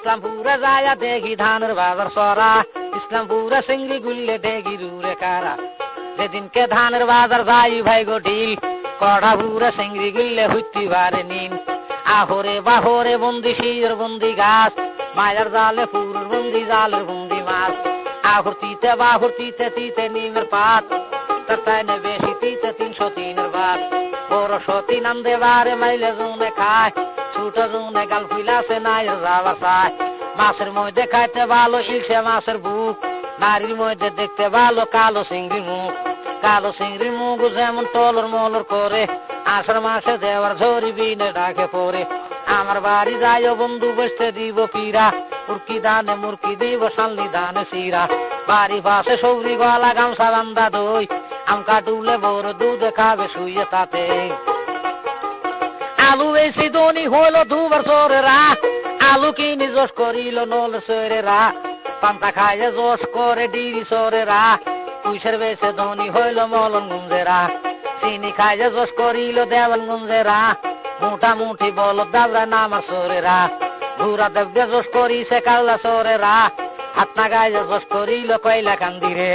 ইসলামপুরে যায়া দেখি ধানের বাজার সরা। ইসলামপুরে সিংড়ি গুললে দেখি রুরে কারা। যেদিনকে ধানের বাজার যাই ভাই গো ঢিল কড়া ভুরে সিংড়ি গুললে হইতে পারে নিন আহরে বাহরে বন্দি শির বন্দি গাছ, মায়ের জালে পুরুর বন্দি জালের বন্দি মাছ। আহুরতিতে বাহুরতিতে তিতে নিমের পাত তাই বেশি তিতে তিনশো তিনের বাদ সতী নন্দে বারে মাইলে জুনে খায়, ছোট জুনে গাল ফুলাছে নাই যাওয়া চায়। মাছের মধ্যে খাইতে ভালো ইলসে মাছের বুক, নারীর মধ্যে দেখতে ভালো কালো সিংড়ি মুখ। কালো সিংড়ি মুখ যেমন তলর মলর করে, আষাঢ় মাসে দেওয়ার ঝরি বিনে ডাকে পরে। আমার বাড়ি যায় বন্ধু বসতে দিব পীরা মুরকি দানে মুরকি দিব শান্তি দানে শিরা। বাড়ি পাশে সৌরি গলা গামছা বান্দা দই আম কাটুলে বড় দুধ খাবে শুয়ে তাতে। আলু বেশি দনি হইল দুবার সরেরা আলু কিনি জোশ করিল নল সরেরা পান্তা খাইয়ে জোশ করে ডিরি সরেরা পুইসের বেশে ধনী হইল মলন গুঞ্জেরা চিনি খাইয়ে জোশ করিল দেওয়াল গুঞ্জেরা মুঠি বল দাবরা নামার সরেরা ঘুরা দেব করি সে কাল্লা সরেরা হাত না গায়ে জোশ করিল কয়লা কান্দিরে।